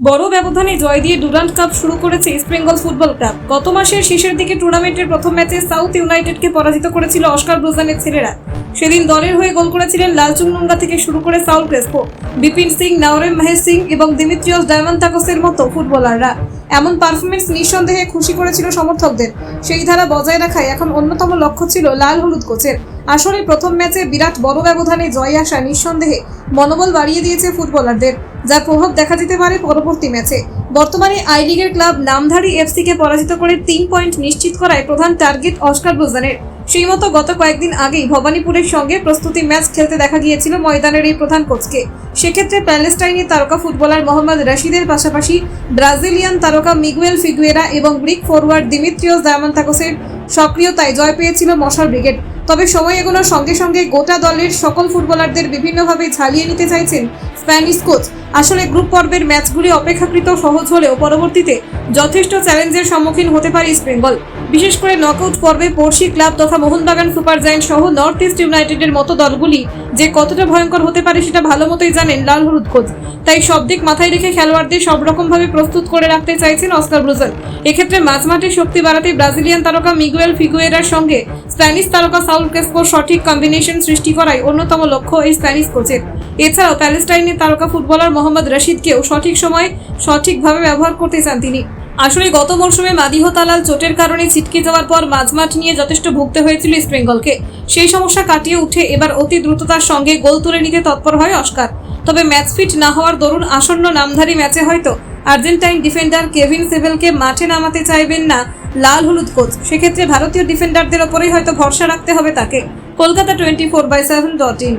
বড় ব্যবধানে জয় দিয়ে ডুরান্ট কাপ শুরু করেছে ইস্টবেঙ্গল ফুটবল ক্লাব। গত মাসের শেষের দিকে টুর্নামেন্টের প্রথম ম্যাচে সাউথ ইউনাইটেডকে পরাজিত করেছিল অস্কার ব্রোজানের ছেলেরা। সেদিন দলের হয়ে গোল করেছিলেন লালচুংনুঙ্গা থেকে শুরু করে সাউল ক্রেসপো। বিপিন সিং নাওরেম মাহেশ সিং এবং দিমিত্রিয়স ডায়মন্তাকসের মতো ফুটবলাররা। এমন পারফরমেন্স নিঃসন্দেহে খুশি করেছিল সমর্থকদের। সেই ধারা বজায় রাখায় এখন অন্যতম লক্ষ্য ছিল লাল হলুদ কোচের। আসলে প্রথম ম্যাচে বিরাট বড় ব্যবধানে জয় আসা নিঃসন্দেহে মনোবল বাড়িয়ে দিয়েছে ফুটবলারদের, যার প্রভাব দেখা যেতে পারে পরবর্তী ম্যাচে। বর্তমানে আই লিগের ক্লাব নামধারী এফসিকে পরাজিত করে তিন পয়েন্ট নিশ্চিত করায় প্রধান টার্গেট অস্কার ব্রুজানের সেই মতো গত কয়েকদিন আগেই ভবানীপুরের সঙ্গে প্রস্তুতি ম্যাচ খেলতে দেখা গিয়েছিল ময়দানের এই প্রধান কোচকে। সেক্ষেত্রে প্যালেস্টাইনের তারকা ফুটবলার মোহাম্মদ রশিদের পাশাপাশি ব্রাজিলিয়ান তারকা মিগুয়েল ফিগুয়েরা এবং গ্রিক ফরওয়ার্ড দিমিত্রিয়স দায়ামান্তাকোসের সক্রিয়তায় জয় পেয়েছিল মশার ব্রিগেড। তবে সময় এগোনোর সঙ্গে সঙ্গে গোটা দলের সকল ফুটবলারদের বিভিন্নভাবে ঝালিয়ে নিতে চাইছেন স্প্যানিশ কোচ। আসলে গ্রুপ পর্বের ম্যাচগুলি অপেক্ষাকৃত সহজ হলেও পরবর্তীতে যথেষ্ট চ্যালেঞ্জের সম্মুখীন হতে পারে ইস্টবেঙ্গল বিশেষ করে নকআউট পর্বে পড়শি ক্লাব তথা মোহনবাগান সুপার জায়েন্ট সহ নর্থ ইস্ট ইউনাইটেডের মতো দলগুলি যে কতটা ভয়ঙ্কর হতে পারে সেটা ভালো মতোই জানেন লাল হলুদ কোচ। তাই সব দিক মাথায় রেখে খেলোয়াড়দের সব রকমভাবে প্রস্তুত করে রাখতে চাইছেন অস্কার ব্রুজেল এক্ষেত্রে মাঝমাঠে শক্তি বাড়াতে ব্রাজিলিয়ান তারকা মিগুয়েল ফিগুয়েরার সঙ্গে স্প্যানিশ তারকা সাউল কেস্পোর সঠিক কম্বিনেশন সৃষ্টি করাই অন্যতম লক্ষ্য এই স্প্যানিশ কোচের। এছাড়াও প্যালেস্টাইনের তারকা ফুটবলার মোহাম্মদ রশিদকেও সঠিক সময় সঠিকভাবে ব্যবহার করতে চান তিনি। আসলে গত মরশুমে মাদিহ তালাল চোটের কারণে ছিটকে যাওয়ার পর মাঝমাঠ নিয়ে যথেষ্ট ভুগতে হয়েছিল ইস্টবেঙ্গলকে সেই সমস্যা কাটিয়ে উঠে এবার অতি দ্রুততার সঙ্গে গোল তুলে নিতে তৎপর হয় অস্কার। তবে ম্যাচ ফিট না হওয়ার দরুন আসন্ন নামধারী ম্যাচে হয়তো আর্জেন্টাইন ডিফেন্ডার কেভিন সেভেলকে মাঠে নামাতে চাইবেন না লাল হলুদ কোচ। সেক্ষেত্রে ভারতীয় ডিফেন্ডারদের ওপরেই হয়তো ভরসা রাখতে হবে তাকে। Kolkata twenty four by seven dot in.